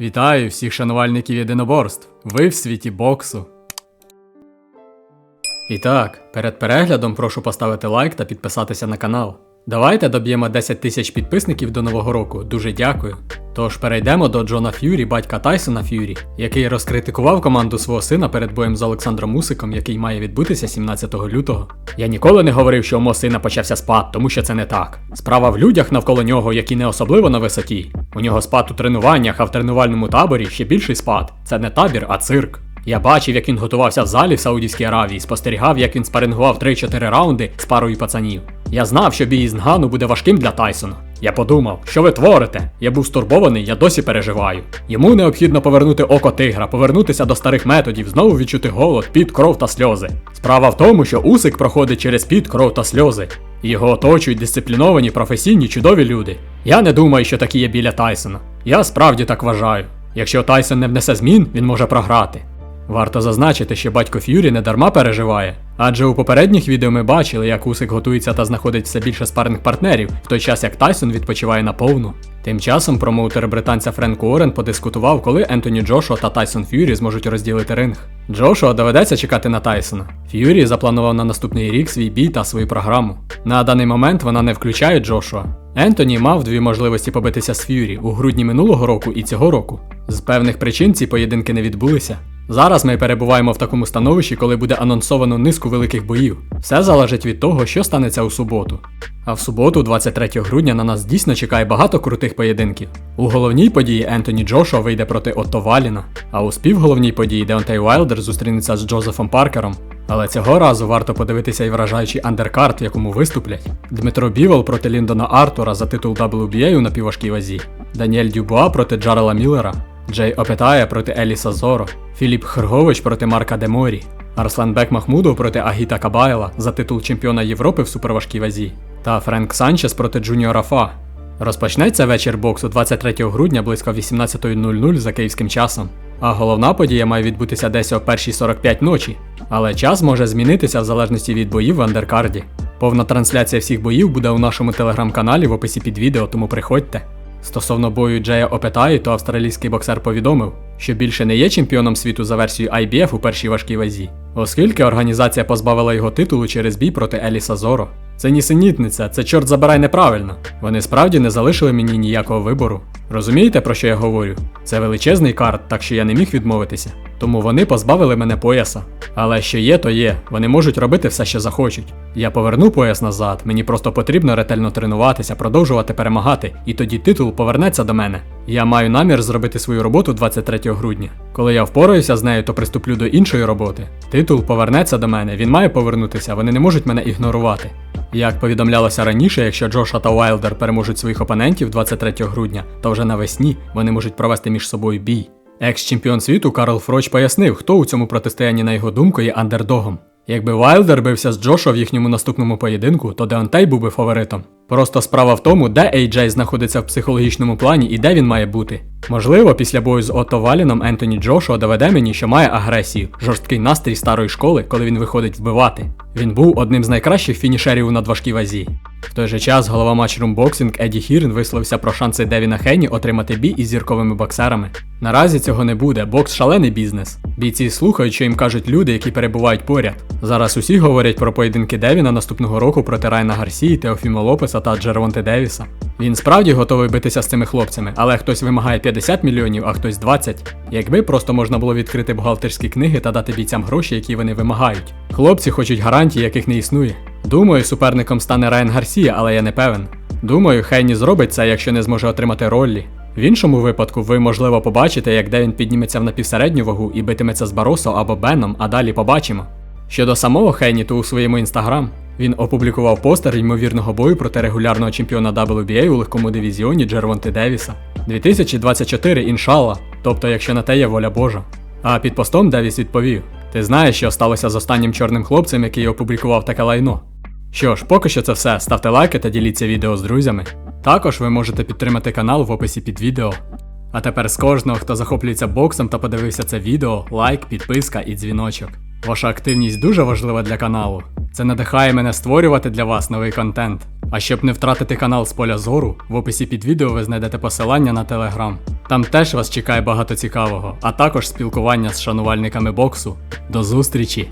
Вітаю всіх шанувальників єдиноборств. Ви в світі боксу. І так, перед переглядом прошу поставити лайк та підписатися на канал. Давайте доб'ємо 10 тисяч підписників до нового року. Дуже дякую. Тож перейдемо до Джона Ф'юрі, батька Тайсона Ф'юрі, який розкритикував команду свого сина перед боєм з Олександром Мусиком, який має відбутися 17 лютого. Я ніколи не говорив, що у мого сина почався спад, тому що це не так. Справа в людях навколо нього, які не особливо на висоті. У нього спад у тренуваннях, а в тренувальному таборі ще більший спад. Це не табір, а цирк. Я бачив, як він готувався в залі в Саудівській Аравії, спостерігав, як він спарингував 3-4 раунди з парою пацанів. Я знав, що бій із Нгану буде важким для Тайсона. Я подумав, що ви творите? Я був стурбований, я досі переживаю. Йому необхідно повернути око тигра, повернутися до старих методів, знову відчути голод, під, кров та сльози. Справа в тому, що Усик проходить через під, кров та сльози. Його оточують дисципліновані, професійні, чудові люди. Я не думаю, що такі є біля Тайсона. Я справді так вважаю. Якщо Тайсон не внесе змін, він може програти. Варто зазначити, що батько Ф'юрі не дарма переживає, адже у попередніх відео ми бачили, як Усик готується та знаходить все більше спарних партнерів, в той час як Тайсон відпочиває на повну. Тим часом промоутер британця Френк Уоррен подискутував, коли Ентоні Джошуа та Тайсон Ф'юрі зможуть розділити ринг. Джошуа доведеться чекати на Тайсона. Ф'юрі запланував на наступний рік свій бій та свою програму. На даний момент вона не включає Джошуа. Ентоні мав дві можливості побитися з Ф'юрі у грудні минулого року і цього року. З певних причин ці поєдинки не відбулися. Зараз ми перебуваємо в такому становищі, коли буде анонсовано низку великих боїв. Все залежить від того, що станеться у суботу. А в суботу, 23 грудня, на нас дійсно чекає багато крутих поєдинків. У головній події Ентоні Джошуа вийде проти Отто Валіна, а у співголовній події Деонтей Уайлдер зустрінеться з Джозефом Паркером. Але цього разу варто подивитися і вражаючий андеркарт, в якому виступлять. Дмитро Бівол проти Ліндона Артура за титул WBA у напівважкій вазі, Даніель Дюбуа проти Джарела Міллера, Джей Опетая проти Еліса Зоро, Філіп Хргович проти Марка Деморі, Арсланбек Махмудов проти Агіта Кабайла за титул чемпіона Європи в суперважкій вазі, та Френк Санчес проти Джуніора Фа. Розпочнеться вечір боксу 23 грудня близько 18.00 за київським часом. А головна подія має відбутися десь о 1.45 ночі. Але час може змінитися в залежності від боїв в андеркарді. Повна трансляція всіх боїв буде у нашому телеграм-каналі в описі під відео, тому приходьте. Стосовно бою Джея Опетаї, то австралійський боксер повідомив, що більше не є чемпіоном світу за версією IBF у першій важкій вазі, оскільки організація позбавила його титулу через бій проти Еліса Зоро. Це нісенітниця, це чорт забирай неправильно. Вони справді не залишили мені ніякого вибору. Розумієте, про що я говорю? Це величезний карт, так що я не міг відмовитися. Тому вони позбавили мене пояса. Але що є, то є. Вони можуть робити все, що захочуть. Я поверну пояс назад, мені просто потрібно ретельно тренуватися, продовжувати перемагати, і тоді титул повернеться до мене. Я маю намір зробити свою роботу 23 грудня. Коли я впораюся з нею, то приступлю до іншої роботи. Титул повернеться до мене, він має повернутися, вони не можуть мене ігнорувати. Як повідомлялося раніше, якщо Джоша та Уайлдер переможуть своїх опонентів 23 грудня, то вже навесні вони можуть провести між собою бій. Екс-чемпіон світу Карл Фроч пояснив, хто у цьому протистоянні, на його думку, є андердогом. Якби Вайлдер бився з Джошо в їхньому наступному поєдинку, то Деонтей був би фаворитом. Просто справа в тому, де AJ знаходиться в психологічному плані і де він має бути. Можливо, після бою з Отто Валіном Ентоні Джошуа доведе мені, що має агресію, жорсткий настрій старої школи, коли він виходить вбивати. Він був одним з найкращих фінішерів у надважкій вазі. В той же час голова Matchroom Boxing Еді Хірн висловився про шанси Девіна Хейні отримати бій із зірковими боксерами. Наразі цього не буде, бокс шалений бізнес. Бійці слухають, що їм кажуть люди, які перебувають поряд. Зараз усі говорять про поєдинки Девіна наступного року проти Райна Гарсії, Теофіма Лопеса та Джервонте Девіса. Він справді готовий битися з цими хлопцями, але хтось вимагає 50 мільйонів, а хтось 20. Якби просто можна було відкрити бухгалтерські книги та дати бійцям гроші, які вони вимагають. Хлопці хочуть гарантії, яких не існує. Думаю, суперником стане Райан Гарсія, але я не певен. Думаю, Хейні зробить це, якщо не зможе отримати роллі. В іншому випадку ви, можливо, побачите, як Девін підніметься в напівсередню вагу і битиметься з Баросо або Беном, а далі побачимо. Щодо самого Хейні, то у своєму інстаграм він опублікував постер ймовірного бою проти регулярного чемпіона WBA у легкому дивізіоні Джервонти Девіса. 2024, іншалла, тобто, якщо на те є воля Божа. А під постом Девіс відповів: Ти знаєш, що сталося з останнім чорним хлопцем, який опублікував таке лайно. Що ж, поки що це все. Ставте лайки та діліться відео з друзями. Також ви можете підтримати канал в описі під відео. А тепер з кожного, хто захоплюється боксом та подивився це відео, лайк, підписка і дзвіночок. Ваша активність дуже важлива для каналу. Це надихає мене створювати для вас новий контент. А щоб не втратити канал з поля зору, в описі під відео ви знайдете посилання на телеграм. Там теж вас чекає багато цікавого, а також спілкування з шанувальниками боксу. До зустрічі!